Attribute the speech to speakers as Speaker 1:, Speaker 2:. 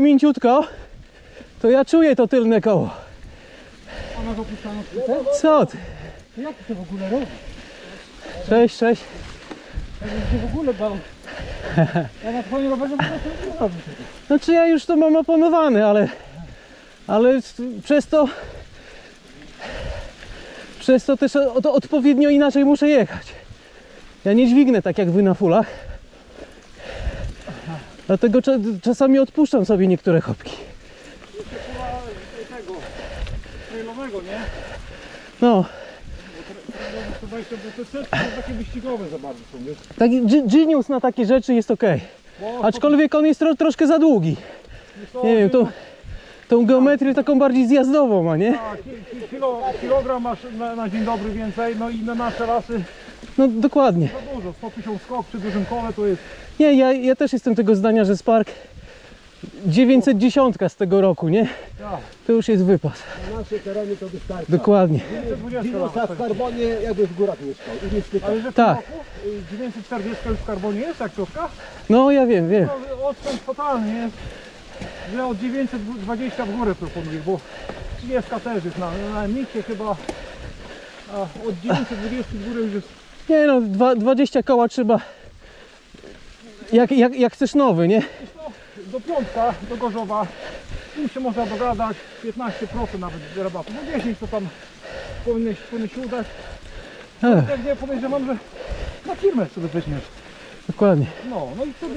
Speaker 1: mięciutko, to ja czuję to tylne koło.
Speaker 2: Ona?
Speaker 1: Co ty?
Speaker 2: Jak ty to w ogóle robisz?
Speaker 1: Cześć, cześć.
Speaker 2: Ja bym się w ogóle bał. Ja na twoim rowerze prostu nie.
Speaker 1: Znaczy ja już to mam opanowane, ale, ale przez to przez to też o- to odpowiednio inaczej muszę jechać. Ja nie dźwignę tak jak wy na fulach. Dlatego cza- czasami odpuszczam sobie niektóre chopki.
Speaker 2: Chyba tego trailowego, nie?
Speaker 1: No,
Speaker 2: To 20, bo te setki są takie wyścigowe za bardzo są, wiesz?
Speaker 1: taki Genius na takie rzeczy jest ok.
Speaker 2: Bo
Speaker 1: Aczkolwiek on jest tro, troszkę za długi. Nie wiem, tą, tą geometrię taką bardziej zjazdową ma, nie?
Speaker 2: Tak, ki, ki, kilo, kilogram masz na, na dzień dobry więcej, no i na nasze lasy
Speaker 1: No dokładnie.
Speaker 2: Dużo. 150 skok przy dużym kole to jest...
Speaker 1: Nie, ja, ja też jestem tego zdania, że Spark 910 z tego roku, nie?
Speaker 2: Ja,
Speaker 1: To już jest wypas.
Speaker 3: Na naszej terenie to wystarczy.
Speaker 1: Dokładnie.
Speaker 2: 920
Speaker 3: Dinusa
Speaker 2: lat.
Speaker 3: w karbonie jakby w górach mieszkał i nie styka.
Speaker 2: Ale że w
Speaker 1: Tak.
Speaker 2: tym roku y, 940 już w karbonie jest, jak ciotka?
Speaker 1: No ja wiem, wiem.
Speaker 2: No, odstęp totalny jest. Ja od 920 w górę proponuję, bo 30 też jest na, na Miksie chyba. A od 920 w górę już jest.
Speaker 1: Nie no, dwa, 20 koła trzeba. Jak, jak, jak chcesz nowy, nie?
Speaker 2: Do piątka, do Gorzowa. Im się można dogadać, 15% nawet rabatu. No 10 to tam powinno, powinno się udać.
Speaker 1: Ech,
Speaker 2: Jak nie podejrzewam, że na firmę sobie weźmiesz.
Speaker 1: dokładnie.
Speaker 2: No, no i wtedy